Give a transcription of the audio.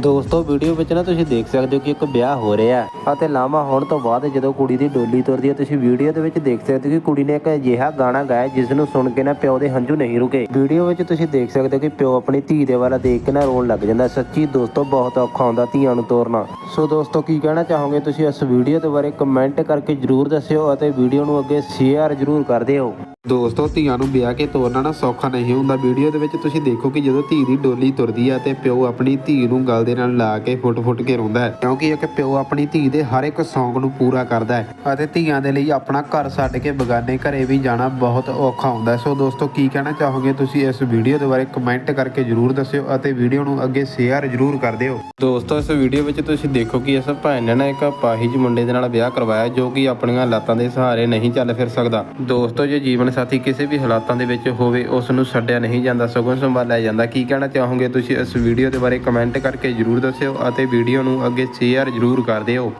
ਦੋਸਤੋ ਵੀਡੀਓ ਵਿੱਚ ਨਾ ਤੁਸੀਂ ਦੇਖ ਸਕਦੇ ਹੋ ਕਿ ਇੱਕ ਵਿਆਹ ਹੋ ਰਿਹਾ ਅਤੇ ਲਾਮਾ ਹੋਣ ਤੋਂ ਬਾਅਦ ਜਦੋਂ ਕੁੜੀ ਦੀ ਡੋਲੀ ਤੁਰਦੀ ਹੈ, ਤੁਸੀਂ ਵੀਡੀਓ ਦੇ ਵਿੱਚ ਦੇਖ ਸਕਦੇ ਹੋ ਕਿ ਕੁੜੀ ਨੇ ਇੱਕ ਅਜਿਹਾ ਗਾਣਾ ਗਾਇਆ ਜਿਸ ਨੂੰ ਸੁਣ ਕੇ ਨਾ ਪਿਓ ਦੇ ਹੰਝੂ ਨਹੀਂ ਰੁਕੇ। ਵੀਡੀਓ ਵਿੱਚ ਤੁਸੀਂ ਦੇਖ ਸਕਦੇ ਹੋ ਕਿ ਪਿਓ ਆਪਣੀ ਧੀ ਦੇ ਵੱਲ ਦੇਖ ਕੇ ਨਾ ਰੋਣ ਲੱਗ ਜਾਂਦਾ। ਸੱਚੀ ਦੋਸਤੋ, ਬਹੁਤ ਔਖਾ ਹੁੰਦਾ ਧੀਆਂ ਨੂੰ ਤੋਰਨਾ। ਸੋ ਦੋਸਤੋ, ਕੀ ਕਹਿਣਾ ਚਾਹੋਗੇ? ਤੁਸੀਂ ਇਸ ਵੀਡੀਓ ਦੇ ਬਾਰੇ ਕਮੈਂਟ ਕਰਕੇ ਜਰੂਰ ਦੱਸਿਓ ਅਤੇ ਵੀਡੀਓ ਨੂੰ ਅੱਗੇ ਸ਼ੇਅਰ ਜਰੂਰ ਕਰ ਦਿਓ। ਦੋਸਤੋ, ਧੀਆਂ ਨੂੰ ਵਿਆਹ ਕੇ ਤੋਰਨਾ ਨਾ ਸੌਖਾ ਨਹੀਂ ਹੁੰਦਾ। ਵੀਡੀਓ ਦੇ ਵਿੱਚ ਤੁਸੀਂ ਦੇਖੋ ਕਿ ਜਦੋਂ ਧੀ ਦੀ ਡੋਲੀ ਤੁਰਦੀ ਹੈ ਤੇ ਪਿਓ ਆਪਣੀ ਧੀ ਨੂੰ ਗਲ ਦੇ ਨਾਲ ਲਾ ਕੇ ਫੁੱਟ-ਫੁੱਟ ਕੇ ਰੋਂਦਾ ਹੈ। ਕਿਉਂਕਿ ਇੱਕ ਪਿਓ ਆਪਣੀ ਧੀ ਦੇ ਹਰ ਇੱਕ ਸ਼ੌਂਕ ਨੂੰ ਪੂਰਾ ਕਰਦਾ ਹੈ ਅਤੇ ਧੀਆਂ ਦੇ ਲਈ ਆਪਣਾ ਘਰ ਛੱਡ ਕੇ ਬਗਾਨੇ ਘਰੇ ਵੀ ਜਾਣਾ ਬਹੁਤ ਔਖਾ ਹੁੰਦਾ ਹੈ। ਸੋ ਦੋਸਤੋ, ਕੀ ਕਹਿਣਾ ਚਾਹੋਗੇ? ਤੁਸੀਂ ਇਸ ਵੀਡੀਓ ਦੇ ਬਾਰੇ ਕਮੈਂਟ ਕਰਕੇ ਜਰੂਰ ਦੱਸਿਓ ਅਤੇ ਵੀਡੀਓ ਨੂੰ ਅੱਗੇ ਸ਼ੇਅਰ ਜਰੂਰ ਕਰ ਦਿਓ। ਦੋਸਤੋ, ਇਸ ਵੀਡੀਓ ਵਿੱਚ ਤੁਸੀਂ ਦੇਖੋ ਕਿ ਇਸ ਭੈਣ ਨੇ ਨਾ ਇੱਕ ਪਾਹੀਜ ਮੁੰਡੇ ਦੇ ਨਾਲ ਵਿਆਹ ਕਰਵਾਇਆ ਜੋ ਕਿ ਆਪਣੀਆਂ ਲਾਤਾਂ ਦੇ ਸਹਾਰੇ ਨਹੀਂ ਚੱਲ ਫਿਰ ਸਕਦਾ। ਦੋਸਤੋ, ਜੇ ਜੀਵਨ ਸਾਥੀ, ਕਿਸੇ ਵੀ ਹਾਲਾਤਾਂ ਦੇ ਵਿੱਚ ਹੋਵੇ ਉਸ ਨੂੰ ਛੱਡਿਆ ਨਹੀਂ ਜਾਂਦਾ, ਸਗੋਂ ਸੰਭਾਲਿਆ ਜਾਂਦਾ। ਕੀ ਕਹਿਣਾ ਚਾਹੋਗੇ ਤੁਸੀਂ ਇਸ ਵੀਡੀਓ ਦੇ ਬਾਰੇ ਕਮੈਂਟ ਕਰਕੇ ਜਰੂਰ ਦੱਸਿਓ ਅਤੇ ਵੀਡੀਓ ਨੂੰ ਅੱਗੇ ਸ਼ੇਅਰ ਜਰੂਰ ਕਰ ਦਿਓ।